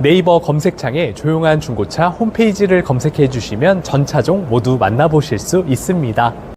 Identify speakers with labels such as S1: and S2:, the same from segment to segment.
S1: 네이버 검색창에 조용한 중고차 홈페이지를 검색해 주시면 전 차종 모두 만나보실 수 있습니다.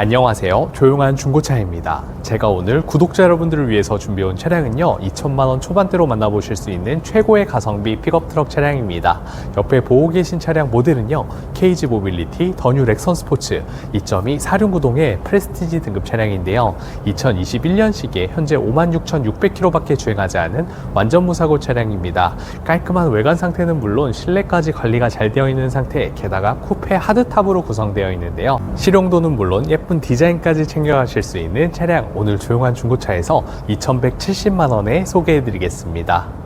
S1: 안녕하세요. 조용한 중고차입니다. 제가 오늘 구독자 여러분들을 위해서 준비해온 차량은요, 2천만원 초반대로 만나보실 수 있는 최고의 가성비 픽업 트럭 차량입니다. 옆에 보고 계신 차량 모델은요, KG 모빌리티 더뉴 렉선 스포츠 2.2 사륜구동의 프레스티지 등급 차량인데요. 2021년식에 현재 56,600km밖에 주행하지 않은 완전 무사고 차량입니다. 깔끔한 외관 상태는 물론 실내까지 관리가 잘 되어 있는 상태, 게다가 쿠페 하드탑으로 구성되어 있는데요. 실용도는 물론 예쁜 디자인까지 챙겨가실 수 있는 차량 오늘 조용한 중고차에서 2,170만 원에 소개해 드리겠습니다.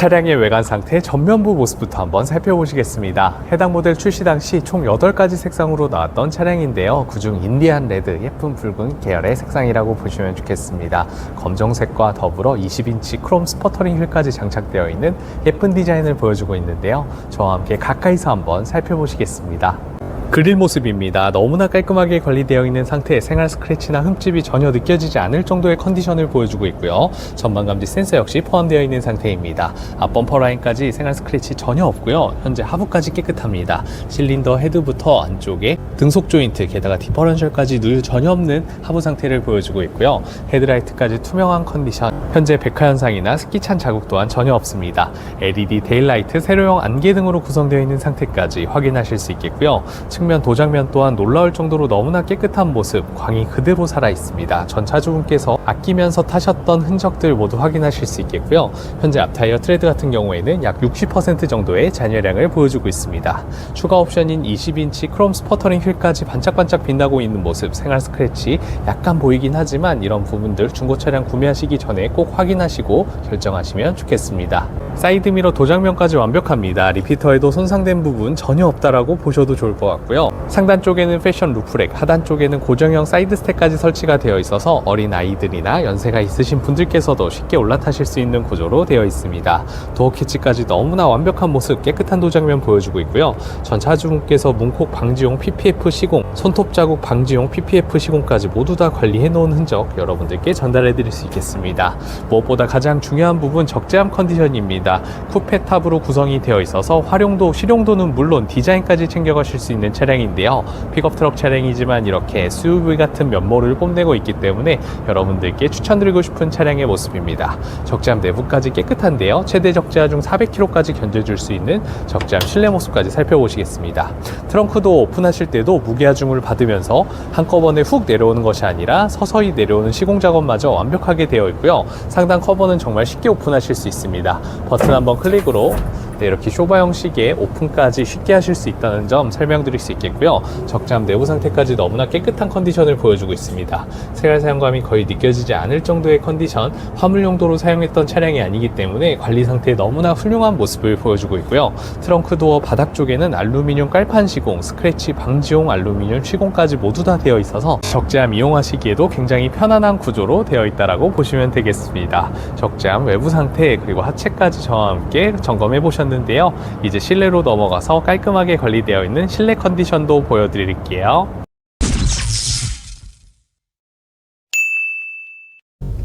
S1: 차량의 외관 상태 전면부 모습부터 한번 살펴보시겠습니다. 해당 모델 출시 당시 총 8가지 색상으로 나왔던 차량인데요. 그중 인디안 레드, 예쁜 붉은 계열의 색상이라고 보시면 좋겠습니다. 검정색과 더불어 20인치 크롬 스퍼터링 휠까지 장착되어 있는 예쁜 디자인을 보여주고 있는데요. 저와 함께 가까이서 한번 살펴보시겠습니다. 그릴 모습입니다. 너무나 깔끔하게 관리되어 있는 상태에 생활 스크래치나 흠집이 전혀 느껴지지 않을 정도의 컨디션을 보여주고 있고요. 전방 감지 센서 역시 포함되어 있는 상태입니다. 앞 범퍼 라인까지 생활 스크래치 전혀 없고요. 현재 하부까지 깨끗합니다. 실린더 헤드부터 안쪽에 등속 조인트 게다가 디퍼런셜까지 누유 전혀 없는 하부 상태를 보여주고 있고요. 헤드라이트까지 투명한 컨디션. 현재 백화 현상이나 스키찬 자국 또한 전혀 없습니다. LED 데일라이트 세로형 안개 등으로 구성되어 있는 상태까지 확인하실 수 있겠고요. 측면 도장면 또한 놀라울 정도로 너무나 깨끗한 모습, 광이 그대로 살아 있습니다. 전 차주분께서 아끼면서 타셨던 흔적들 모두 확인하실 수 있겠고요. 현재 앞타이어 트레드 같은 경우에는 약 60% 정도의 잔여량을 보여주고 있습니다. 추가 옵션인 20인치 크롬 스퍼터링 휠까지 반짝반짝 빛나고 있는 모습, 생활 스크래치 약간 보이긴 하지만 이런 부분들 중고 차량 구매하시기 전에 꼭 확인하시고 결정하시면 좋겠습니다. 사이드미러 도장면까지 완벽합니다. 리피터에도 손상된 부분 전혀 없다라고 보셔도 좋을 것 같고 요. 상단 쪽에는 패션 루프렉, 하단 쪽에는 고정형 사이드 스택까지 설치가 되어 있어서 어린 아이들이나 연세가 있으신 분들께서도 쉽게 올라타실 수 있는 구조로 되어 있습니다. 도어 캐치까지 너무나 완벽한 모습, 깨끗한 도장면 보여주고 있고요. 전 차주분께서 문콕 방지용 PPF 시공, 손톱 자국 방지용 PPF 시공까지 모두 다 관리해 놓은 흔적 여러분들께 전달해 드릴 수 있겠습니다. 무엇보다 가장 중요한 부분 적재함 컨디션입니다. 쿠페 탑으로 구성이 되어 있어서 활용도, 실용도는 물론 디자인까지 챙겨가실 수 있는 차량인데요. 픽업 트럭 차량이지만 이렇게 SUV 같은 면모를 뽐내고 있기 때문에 여러분들께 추천드리고 싶은 차량의 모습입니다. 적재함 내부까지 깨끗한데요. 최대 적재하 중 400km까지 견뎌줄 수 있는 적재함 실내 모습까지 살펴보시겠습니다. 트렁크도 오픈하실 때도 무게하중을 받으면서 한꺼번에 훅 내려오는 것이 아니라 서서히 내려오는 시공 작업마저 완벽하게 되어 있고요. 상단 커버는 정말 쉽게 오픈하실 수 있습니다. 버튼 한번 클릭으로 네, 이렇게 쇼바 형식의 오픈까지 쉽게 하실 수 있다는 점 설명드릴 수 있겠고요. 적재함 내부 상태까지 너무나 깨끗한 컨디션을 보여주고 있습니다. 생활 사용감이 거의 느껴지지 않을 정도의 컨디션, 화물 용도로 사용했던 차량이 아니기 때문에 관리 상태 너무나 훌륭한 모습을 보여주고 있고요. 트렁크 도어 바닥 쪽에는 알루미늄 깔판 시공, 스크래치 방지용 알루미늄 시공까지 모두 다 되어 있어서 적재함 이용하시기에도 굉장히 편안한 구조로 되어 있다라고 보시면 되겠습니다. 적재함 외부 상태 그리고 하체까지 저와 함께 점검해 보셨는데요. 이제 실내로 넘어가서 깔끔하게 관리되어 있는 실내 컨디션 도 보여드릴게요.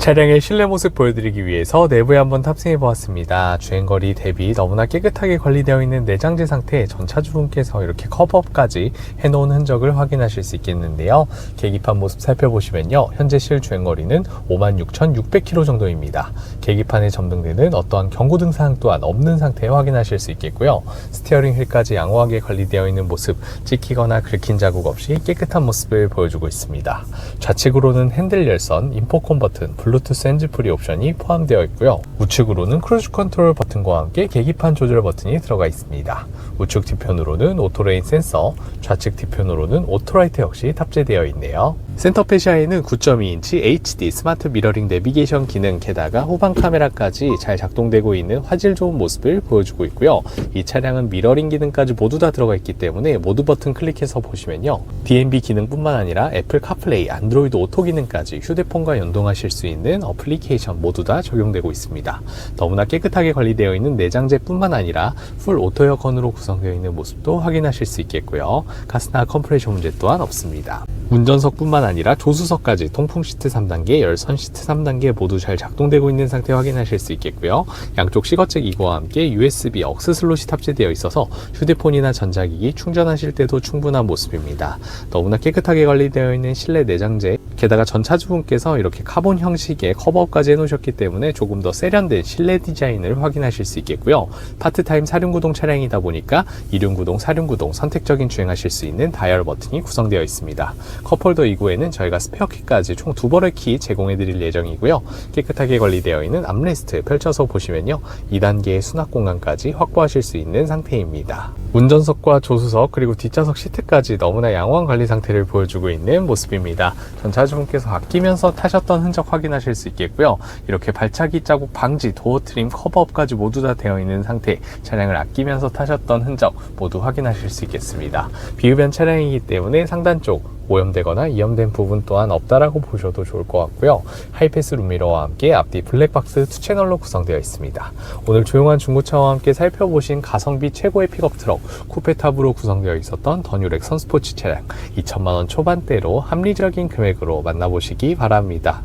S1: 차량의 실내 모습 보여드리기 위해서 내부에 한번 탑승해 보았습니다. 주행거리 대비 너무나 깨끗하게 관리되어 있는 내장재 상태 전차주분께서 이렇게 커버업까지 해놓은 흔적을 확인하실 수 있겠는데요. 계기판 모습 살펴보시면요. 현재 실 주행거리는 56,600km 정도입니다. 계기판에 점등되는 어떠한 경고등 사항 또한 없는 상태 확인하실 수 있겠고요. 스티어링 휠까지 양호하게 관리되어 있는 모습, 찍히거나 긁힌 자국 없이 깨끗한 모습을 보여주고 있습니다. 좌측으로는 핸들 열선, 인포콘 버튼, 블루 투스 핸즈프리 옵션이 포함되어 있고요. 우측으로는 크루즈 컨트롤 버튼과 함께 계기판 조절 버튼이 들어가 있습니다. 우측 뒤편으로는 오토레인 센서, 좌측 뒤편으로는 오토라이트 역시 탑재되어 있네요. 센터 페시아에는 9.2인치 HD 스마트 미러링 내비게이션 기능 게다가 후방 카메라까지 잘 작동되고 있는 화질 좋은 모습을 보여주고 있고요. 이 차량은 미러링 기능까지 모두 다 들어가 있기 때문에 모두 버튼 클릭해서 보시면요. DMB 기능뿐만 아니라 애플 카플레이, 안드로이드 오토 기능까지 휴대폰과 연동하실 수 있는 어플리케이션 모두 다 적용되고 있습니다. 너무나 깨끗하게 관리되어 있는 내장재뿐만 아니라 풀 오토 에어컨으로 구성되어 있는 모습도 확인하실 수 있겠고요. 가스나 컴프레셔 문제 또한 없습니다. 운전석뿐만 아니라 조수석까지 통풍 시트 3단계, 열선 시트 3단계 모두 잘 작동되고 있는 상태 확인하실 수 있겠고요. 양쪽 시거잭 이거와 함께 USB 억스 슬롯이 탑재되어 있어서 휴대폰이나 전자기기 충전하실 때도 충분한 모습입니다. 너무나 깨끗하게 관리되어 있는 실내 내장재, 게다가 전차주분께서 이렇게 카본 형식의 커버까지 해놓으셨기 때문에 조금 더 세련된 실내 디자인을 확인하실 수 있겠고요. 파트타임 사륜구동 차량이다 보니까 이륜구동, 사륜구동 선택적인 주행하실 수 있는 다이얼 버튼이 구성되어 있습니다. 컵홀더 2구에는 저희가 스페어 키까지 총 두 벌의 키 제공해 드릴 예정이고요. 깨끗하게 관리되어 있는 암레스트 펼쳐서 보시면요. 2단계의 수납 공간까지 확보하실 수 있는 상태입니다. 운전석과 조수석 그리고 뒷좌석 시트까지 너무나 양호한 관리 상태를 보여주고 있는 모습입니다. 전차 주분께서 아끼면서 타셨던 흔적 확인하실 수 있겠고요. 이렇게 발차기 자국 방지, 도어 트림, 커버업까지 모두 다 되어 있는 상태 차량을 아끼면서 타셨던 흔적 모두 확인하실 수 있겠습니다. 비흡연 차량이기 때문에 상단 쪽 오염되거나 이염된 부분 또한 없다라고 보셔도 좋을 것 같고요. 하이패스 룸미러와 함께 앞뒤 블랙박스 투 채널로 구성되어 있습니다. 오늘 조용한 중고차와 함께 살펴보신 가성비 최고의 픽업 트럭 쿠페탑으로 구성되어 있었던 더뉴렉 선스포츠 차량 2천만 원 초반대로 합리적인 금액으로 만나보시기 바랍니다.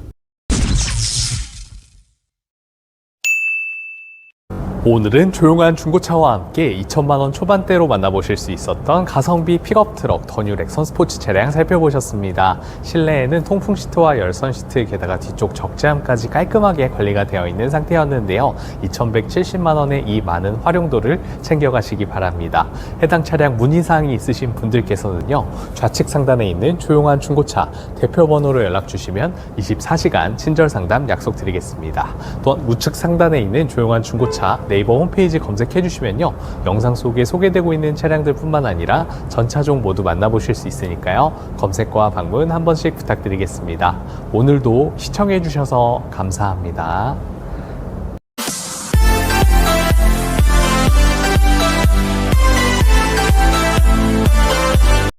S1: 오늘은 조용한 중고차와 함께 2천만원 초반대로 만나보실 수 있었던 가성비 픽업 트럭 더뉴 렉 선 스포츠 차량 살펴보셨습니다. 실내에는 통풍 시트와 열선 시트 게다가 뒤쪽 적재함까지 깔끔하게 관리가 되어 있는 상태였는데요. 2,170만원의 이 많은 활용도를 챙겨가시기 바랍니다. 해당 차량 문의사항이 있으신 분들께서는요. 좌측 상단에 있는 조용한 중고차 대표번호로 연락 주시면 24시간 친절 상담 약속드리겠습니다. 또한 우측 상단에 있는 조용한 중고차 네이버 홈페이지 검색해 주시면요. 영상 속에 소개되고 있는 차량들 뿐만 아니라 전차종 모두 만나보실 수 있으니까요. 검색과 방문 한 번씩 부탁드리겠습니다. 오늘도 시청해 주셔서 감사합니다.